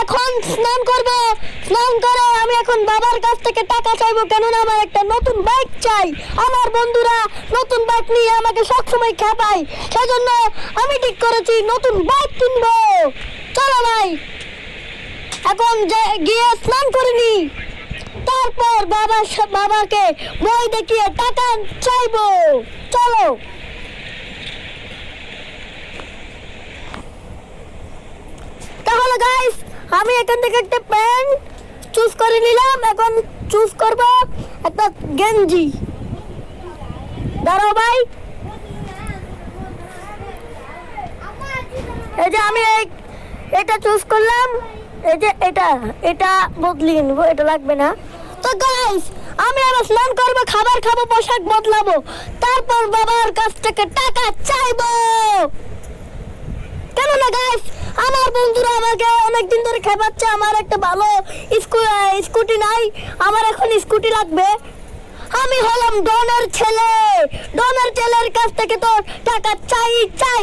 এখন স্নান করব। স্নান করে আমি এখন বাবার কাছ থেকে টাকা চাইব, কেননা আমার একটা নতুন বাইক চাই। আমার বন্ধুরা নতুন বাইক নিয়ে আমাকে সবসময় খেপায়। সেজন্য আমি ঠিক করেছি, নতুন বাইক কিনবো। চলো ভাই। এখন যে গিয়ে স্নান করে নি, তারপর বাবার সা- বাবাকে বই দেখিয়ে টাকা চাইব। চলো। তাহলে গাইস আমি এখান থেকে একটা প্যান্ট চুজ করে নিলাম। এখন চুজ করব একটা গেঞ্জি। দাঁড়াও ভাই। এই যে আমি এই, এটা চুজ করলাম। এই যে এটা এটা বদলিয়ে নেব, এটা লাগবে না। তো গাইস আমি আবার স্নান করব, খাবার খাব, পোশাক বদলাবো। তারপর বাবার কাছ থেকে টাকা চাইব। কেন না গাইস আমার বন্ধুরা আমাকে অনেকদিন ধরে খেপাচ্ছে, আমার একটা ভালো স্কুটি নাই, আমার এখন স্কুটি লাগবে। আমি হলাম ডনের ছেলে। ডনের ছেলের কাছ থেকে তো টাকা চাই চাই।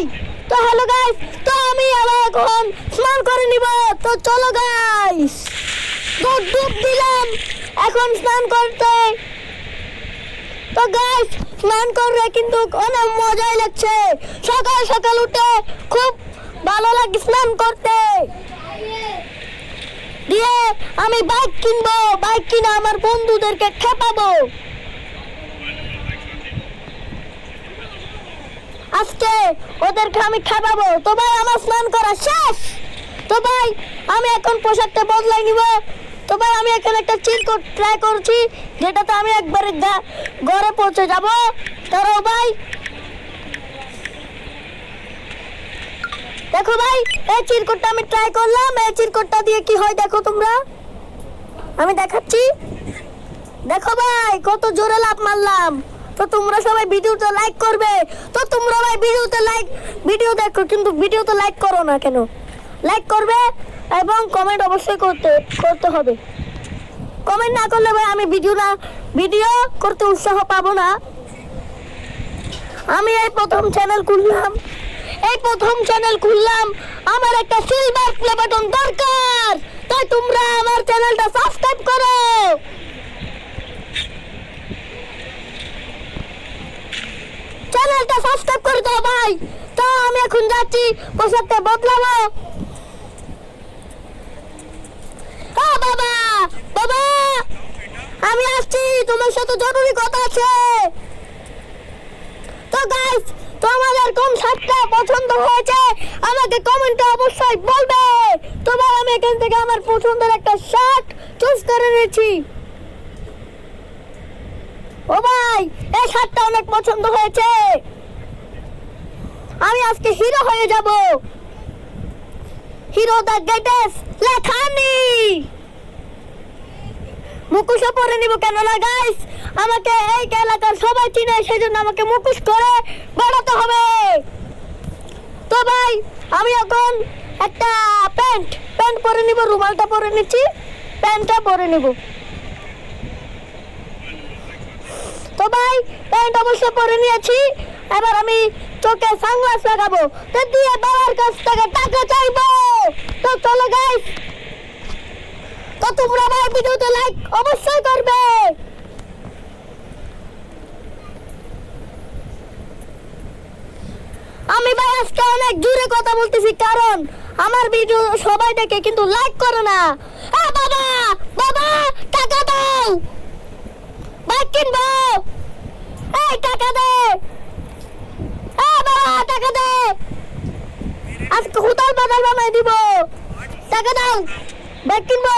তো হ্যালো গাইস তো আমি আবার এখন স্নান করে নিব। তো চলো গাইস ডুব ডুব দিলাম এখন স্নান করতে। তো গাইস স্নান করে কিন্তু অনেক মজাই লাগছে। সকাল সকাল উঠে খুব ভালো লাগে স্নান করতে। দিয়ে আমি বাইক কিনবো বাইক কিনে আমার বন্ধুদেরকে খেপাবো। আজকে ওদেরকে আমি খাওয়াবো তো ভাই, আমার স্নান করা শেষ? তো ভাই, আমি এখন পোশাকটা বদলাই নিব। তো ভাই, আমি এখানে একটা চিরকুট ট্রাই করছি, যেটাতে আমি একবারে ঘরে পৌঁছে যাব। তারাও ভাই দেখো ভাই, এই চিরকুটটা আমি ট্রাই করলাম, এই চিরকুটটা দিয়ে কি হয় দেখো তোমরা। আমি দেখাচ্ছি। দেখো ভাই, কত জোরে লাভ মারলাম। তো তোমরা সবাই ভিডিওতে লাইক করবে। তো তোমরা ভাই ভিডিওতে লাইক ভিডিও দেখো, কিন্তু ভিডিওতে লাইক করো না কেন? লাইক করবে এবং কমেন্ট অবশ্যই করতে করতে হবে। কমেন্ট না করলে ভাই আমি ভিডিও না ভিডিও করতে উৎসাহ পাবো না। আমি এই প্রথম চ্যানেল খুললাম। এই প্রথম চ্যানেল খুললাম। আমার একটা সিলভার প্লে বাটন দরকার। তাই তোমরা আমার চ্যানেলটা সাবস্ক্রাইব করো। চ্যানেলটা সাবস্ক্রাইব করে দাও ভাই। তো আমি এখন যাচ্ছি, পোশাকটা বদলাবো। বাবা বাবা, আমি আসছি, তোমার সাথে জরুরি কথা আছে। তো গাইস তোমাদের কোন শার্টটা পছন্দ হয়েছে? আমাকে কমেন্টে অবশ্যই বলবে। তোমার আমি এখান থেকে আমার পছন্দের একটা শার্ট চুজ করে নিয়েছি। ও ভাই, এই শার্টটা অনেক পছন্দ হয়েছে। আমি আজকে হিরো হয়ে যাব। হিরো দ্য গ্রেটেস্ট লেখানি মুখোশও পরে নিব কেননা গাইস আমাকে এই এলাকার সবাই চিনে, সেজন্য আমাকে মুখোশ করে বেড়াতে হবে। তো ভাই, আমি এখন একটা প্যান্ট প্যান্ট পরে নিব, রুমালটা পরে নিচ্ছি, প্যান্টটা পরে নিব। তো ভাই, প্যান্ট অবশ্য পরে নিয়েছি, এবার আমি চোখে সানগ্লাস লাগাবো। তো দিয়ে বাবার কাছ থেকে টাকা চাইব। তো চলো গাইস তো তোমরা আমার ভিডিওতে লাইক অবশ্যই করবে। আমি ভাই আজকে অনেক জোরে কথা বলতেছি, কারণ আমার ভিডিও সবাই দেখে কিন্তু লাইক করে না। বাবা বাবা, টাকা দাও। বাইক কিনবো। এই টাকা দে। বাবা, টাকা দে। আজকে হুতাল বাদাল বানাই দিব। টাকা দাও। বাইক কিনবো।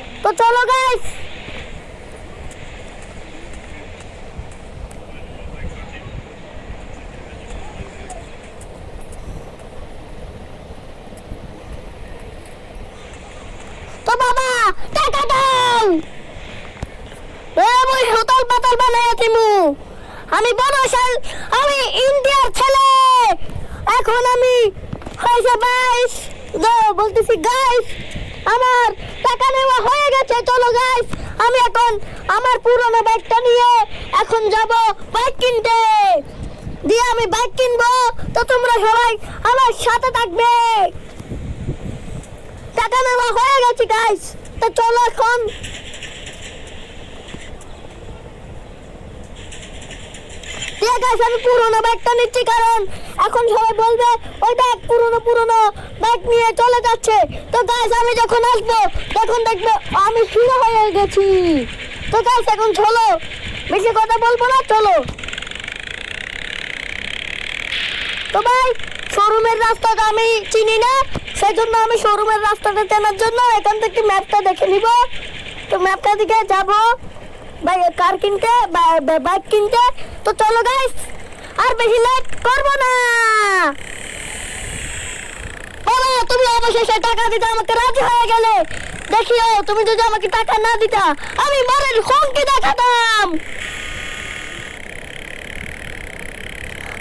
তো চলো গাইস ও বাবা টাকা দাও এ মুই হোটেল পাতাল বানাইয়া দিমু আমি বড় সাল আমি ইন্ডিয়ার ছেলে। এখন আমি হয়েছে বাইশ। বলতেছি গাইস আমার টাকা নেওয়া হয়ে গেছে, চলো গাইস আমি এখন আমার পুরনো বাইকটা নিয়ে এখন যাব বাইক কিনতে। দিয়ে আমি বাইক কিনবো, তো তোমরা সবাই আমার সাথে থাকবে। টাকা নেওয়া হয়ে গেছে গাইস তো চলো এখন ঠিক আছে আমি পুরোনো ব্যাগটা নিচ্ছি কারণ এখন সবাই বলবে, ওই ব্যাগ পুরোনো পুরোনো ব্যাগ নিয়ে চলে যাচ্ছে। তো গাছ আমি যখন আসব, তখন দেখবে আমি শুরু হয়ে গেছি। তো গাছ এখন চলো, বেশি কথা বলব না, চলো। তো ভাই শোরুমের রাস্তাটা আমি চিনি না সেই জন্য আমি শোরুমের রাস্তাটা চেনার জন্য এখান থেকে ম্যাপটা দেখে নিব। তো ম্যাপটা দিকে যাব। কার কিনতে? বাইক কিনতে? তো চলো গাইস আর বেশি লেট করব না। বাবা তুমি অবশেষে টাকা দিতে আমাকে রাজি হয়ে গেলে। দেখিও, তুমি যদি আমাকে টাকা না দিতা, আমি মারের হুমকি দেখাতাম।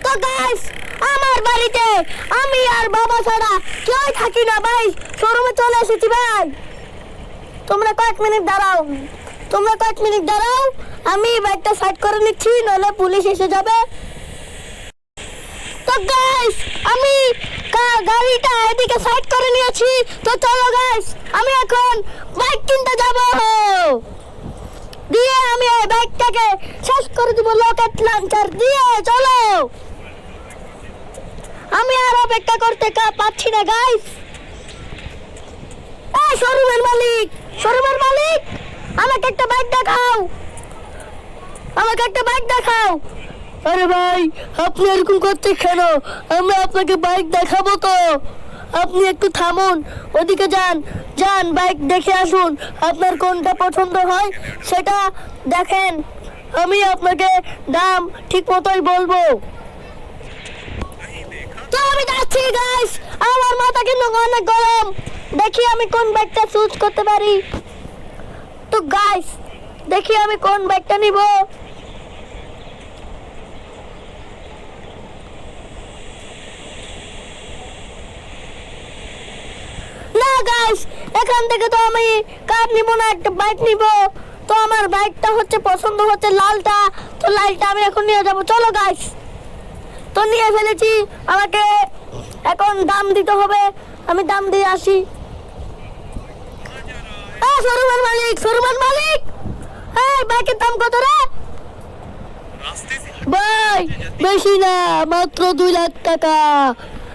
তো গাইস আমার বাড়িতে আমি আর বাবা ছাড়া কেউ থাকি না, ভাই। শোরুমে চলে এসেছি, ভাই। তোমরা কয়েক মিনিট দাঁড়াও। তোমরা কয়েক মিনিট দাঁড়াও, আমি বাইকটা সাইড করে নিচ্ছি, নইলে পুলিশ এসে যাবে। তো গাইস আমি কা- গাড়িটা এদিকে সাইড করে নিয়েছি, তো চলো গাইস আমি এখন বাইক কিনতে যাব। দিয়ে আমি এই বাইকটাকে শেষ করে দিব লকেট লাঞ্চার দিয়ে, চলো। আমি আর অপেক্ষা করতে কা- পাচ্ছি না গাইস শোরুমের মালিক শোরুমের মালিক। আমাকে একটা বাইক দেখাও। আমাকে একটা বাইক দেখাও। আরে ভাই আপনি এরকম করতে কেন? আমি আপনাকে বাইক দেখাবো তো। আপনি একটু থামুন ওদিকে যান। যান বাইক দেখে আসুন আপনার কোনটা পছন্দ হয় সেটা দেখেন। আমি আপনাকে দাম ঠিক মতোই বলব। তো আমি যাচ্ছি গাইস আমার মাথা কিন্তু অনেক গরম। দেখি আমি কোন বাইকটা চুজ করতে পারি। গাইস দেখি আমি কোন বাইকটা নিব। না গাইস এখান থেকে তো আমি কার নিব না, একটা বাইক নিব। তো আমার বাইকটা হচ্ছে, পছন্দ হচ্ছে লালটা। তো লালটা আমি এখন নিয়ে যাব। চলো গাইস তো নিয়ে ফেলেছি। আমাকে এখন দাম দিতে হবে। আমি দাম দিয়ে আসি। শোরুমের মালিক শোরুমের মালিক। এই বাইকের দাম কত রে? ভাই, বেশি না, মাত্র দুই লাখ টাকা।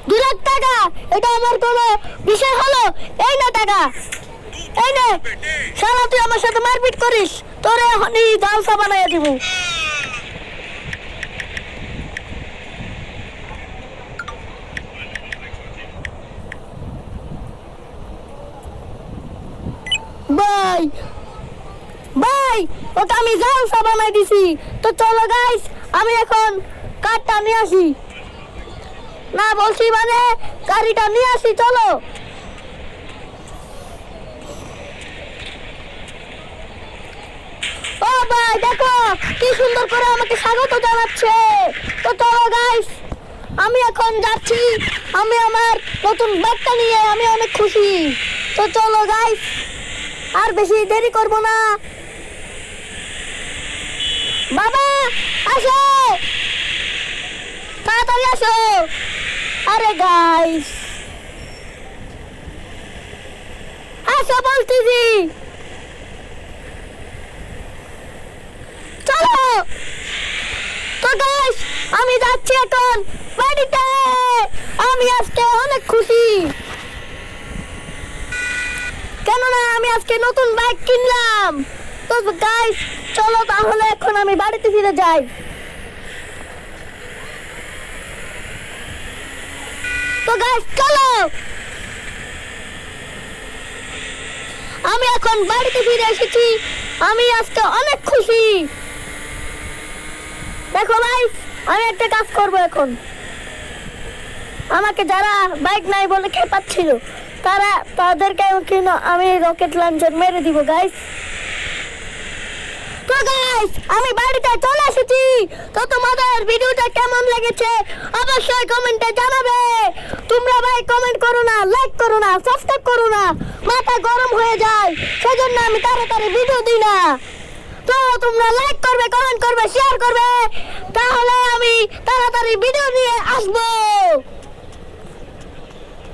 দুই লাখ টাকা? এটা আমার কোনো বিষয় হলো? এই না টাকা। এই নে। শালা, তুই আমার সাথে মারপিট করিস, তোরে এখনই জালসা বানাইয়া দিব। ভাই ভাই ওকে আমি জালসা বানাই দিছি। তো চলো গাইস আমি এখন কারটা নিয়ে আসি। না, বলছি মানে গাড়িটা নিয়ে আসি, চলো। ও ভাই, দেখো, কি সুন্দর করে আমাকে স্বাগত জানাচ্ছে। তো চলো গাইস আমি এখন যাচ্ছি। আমি আমার নতুন ব্যাগটা নিয়ে, আমি অনেক খুশি। তো চলো গাইস আর বেশি দেরি করব না। বাবা, আসো। তাড়াতাড়ি আসো। আরে গাইস আসো বলতেছি। চলো। তো গাইস আমি যাচ্ছি এখন বাড়িতে। আমি আজকে অনেক খুশি। কেননা আমি আজকে নতুন বাইক কিনলাম। তো গাইস চলো তাহলে এখন আমি বাড়িতে ফিরে যাই। তো গাইস চলো। আমি এখন বাড়িতে ফিরে এসেছি। আমি আজকে অনেক খুশি। দেখো গাইস আমি একটা কাজ করব এখন। আমাকে যারা বাইক নাই বলে খেপাচ্ছিল তারা তাদেরকে কিন্তু আমি রকেট লঞ্চার মেরে দিব গাইস তো গাইস আমি বাড়িতে চলে এসেছি। তো তোমাদের ভিডিওটা কেমন লেগেছে অবশ্যই কমেন্টে জানাবে। তোমরা ভাই কমেন্ট করো না লাইক করো না সাবস্ক্রাইব করো না। মাথা গরম হয়ে যায়, সেজন্য আমি তাড়াতাড়ি ভিডিও দিই না। তো তোমরা লাইক করবে কমেন্ট করবে শেয়ার করবে। তাহলে আমি তাড়াতাড়ি ভিডিও নিয়ে আসব।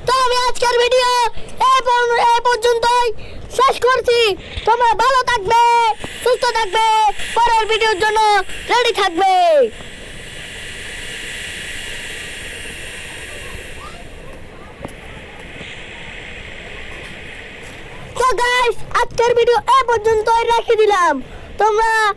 তো আমি আজকের ভিডিও পর- পর্যন্তই শেষ করছি। তোমরা ভালো থাকবে, সুস্থ থাকবে, পরের ভিডিওর জন্য রেডি থাকবে। তো গাইস আজকের ভিডিও এ পর্যন্তই রেখে দিলাম। তোমরা